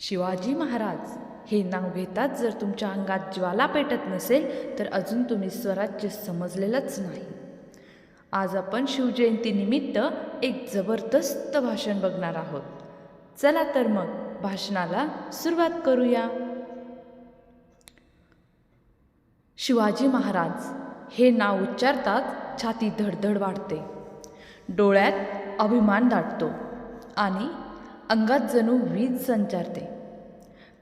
शिवाजी महाराज हे नाव घेताच जर तुमच्या अंगात ज्वाला पेटत नसेल तर अजून तुम्ही स्वराज्य समजलेलंच नाही. आज आपण शिवजयंतीनिमित्त एक जबरदस्त भाषण बघणार आहोत. चला तर मग भाषणाला सुरुवात करूया. शिवाजी महाराज हे नाव उच्चारताच छाती धडधड वाढते. डोळ्यात अभिमान दाटतो आणि अंगात जणू वीज संचारते.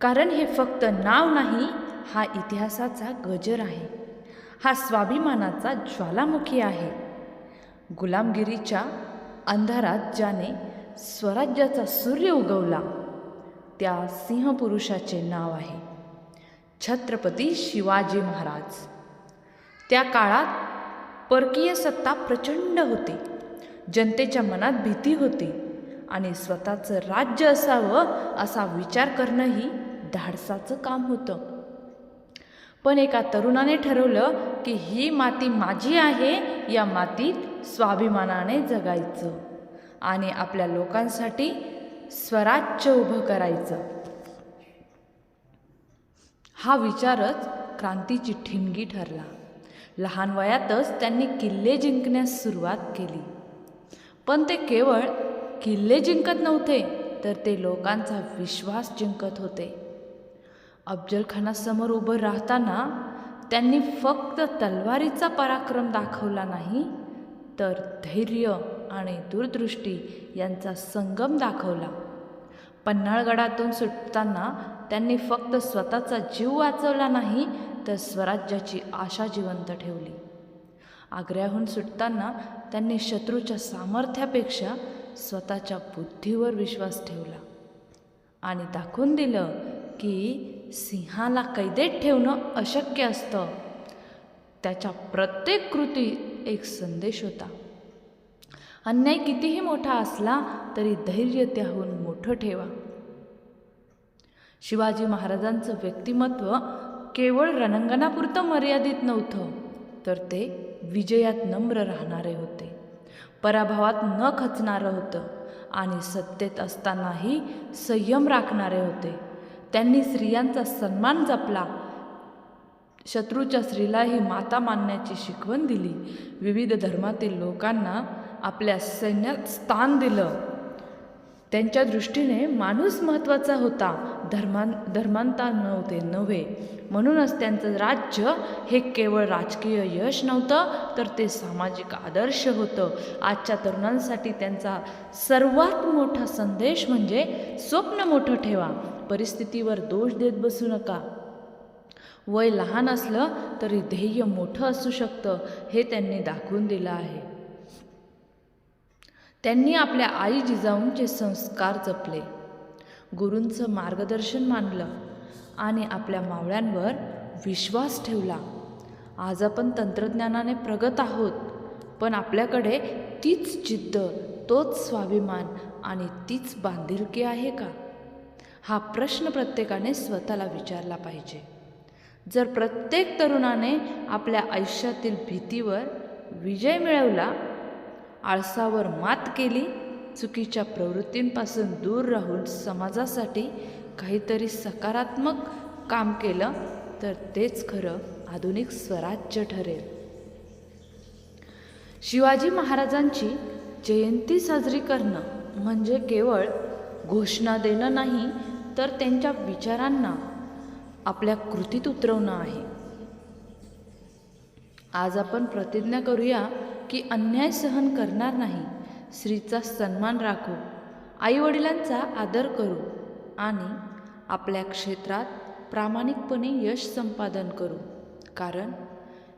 कारण हे फक्त नाव नाही हा इतिहासाचा गजर आहे. हा स्वाभिमानाचा ज्वालामुखी आहे. गुलामगिरीच्या अंधारात ज्याने स्वराज्याचा सूर्य उगवला त्या सिंहपुरुषाचे नाव आहे छत्रपती शिवाजी महाराज. त्या काळात परकीय सत्ता प्रचंड होती. जनतेच्या मनात भीती होती. आणि स्वतःचं राज्य असावं असा विचार करणंही धाडसाचं काम होतं. पण एका तरुणाने ठरवलं की ही माती माझी आहे या मातीत स्वाभिमानाने जगायचं आणि आपल्या लोकांसाठी स्वराज्य उभं करायचं. हा विचारच क्रांतीची ठिणगी ठरला. लहान वयातच त्यांनी किल्ले जिंकण्यास सुरुवात केली. पण ते केवळ किल्ले जिंकत नव्हते तर ते लोकांचा विश्वास जिंकत होते. अफजलखानासमोर उभं राहताना त्यांनी फक्त तलवारीचा पराक्रम दाखवला नाही तर धैर्य आणि दूरदृष्टी यांचा संगम दाखवला. पन्हाळगडातून सुटताना त्यांनी फक्त स्वतःचा जीव वाचवला नाही तर स्वराज्याची आशा जिवंत ठेवली. आग्र्याहून सुटताना त्यांनी शत्रूच्या सामर्थ्यापेक्षा स्वतःच्या बुद्धीवर विश्वास ठेवला आणि दाखवून दिलं की सिंहाला कैदेत ठेवणं अशक्य असतं. त्याच्या प्रत्येक कृतीत एक संदेश होता. अन्याय कितीही मोठा असला तरी धैर्य त्याहून मोठं ठेवा. शिवाजी महाराजांचं व्यक्तिमत्व केवळ रणांगणापुरतं मर्यादित नव्हतं तर ते विजयात नम्र राहणारे होते. पराभवात न खचणारं होतं आणि सत्तेत असतानाही संयम राखणारे होते. त्यांनी स्त्रियांचा सन्मान जपला. शत्रूच्या स्त्रीलाही माता मानण्याची शिकवण दिली. विविध धर्मातील लोकांना आपल्या सैन्यात स्थान दिलं. त्यांच्या दृष्टीने माणूस महत्त्वाचा होता. धर्मान धर्मांता नव्हते नव्हे. म्हणूनच त्यांचं राज्य हे केवळ राजकीय यश नव्हतं तर ते सामाजिक आदर्श होतं. आजच्या तरुणांसाठी त्यांचा सर्वात मोठा संदेश म्हणजे स्वप्न मोठं ठेवा. परिस्थितीवर दोष देत बसू नका. वय लहान असलं तरी ध्येय मोठं असू शकतं हे त्यांनी दाखवून दिलं आहे. त्यांनी आपल्या आई जिजाऊंचे संस्कार जपले. गुरूंचं मार्गदर्शन मानलं. आणि आपल्या मावळ्यांवर विश्वास ठेवला. आज आपण तंत्रज्ञानाने प्रगत आहोत पण आपल्याकडे तीच जिद्द तोच स्वाभिमान आणि तीच बांधिलकी आहे का? हा प्रश्न प्रत्येकाने स्वतःला विचारला पाहिजे. जर प्रत्येक तरुणाने आपल्या आयुष्यातील भीतीवर विजय मिळवला आळसावर मात केली चुकीच्या प्रवृत्तींपासून दूर राहून समाजासाठी काहीतरी सकारात्मक काम केलं तर तेच खरं आधुनिक स्वराज्य ठरेल. शिवाजी महाराजांची जयंती साजरी करणं म्हणजे केवळ घोषणा देणं नाही तर त्यांच्या विचारांना आपल्या कृतीत उतरवणं आहे. आज आपण प्रतिज्ञा करूया की अन्याय सहन करणार नाही स्त्रीचा सन्मान राखू आईवडिलांचा आदर करू आणि आपल्या क्षेत्रात प्रामाणिकपणे यश संपादन करू. कारण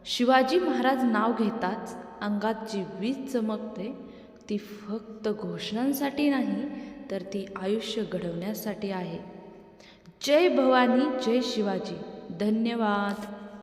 शिवाजी महाराज नाव घेताच अंगात जी वीज चमकते ती फक्त घोषणांसाठी नाही तर ती आयुष्य घडवण्यासाठी आहे. जय भवानी जय शिवाजी. धन्यवाद.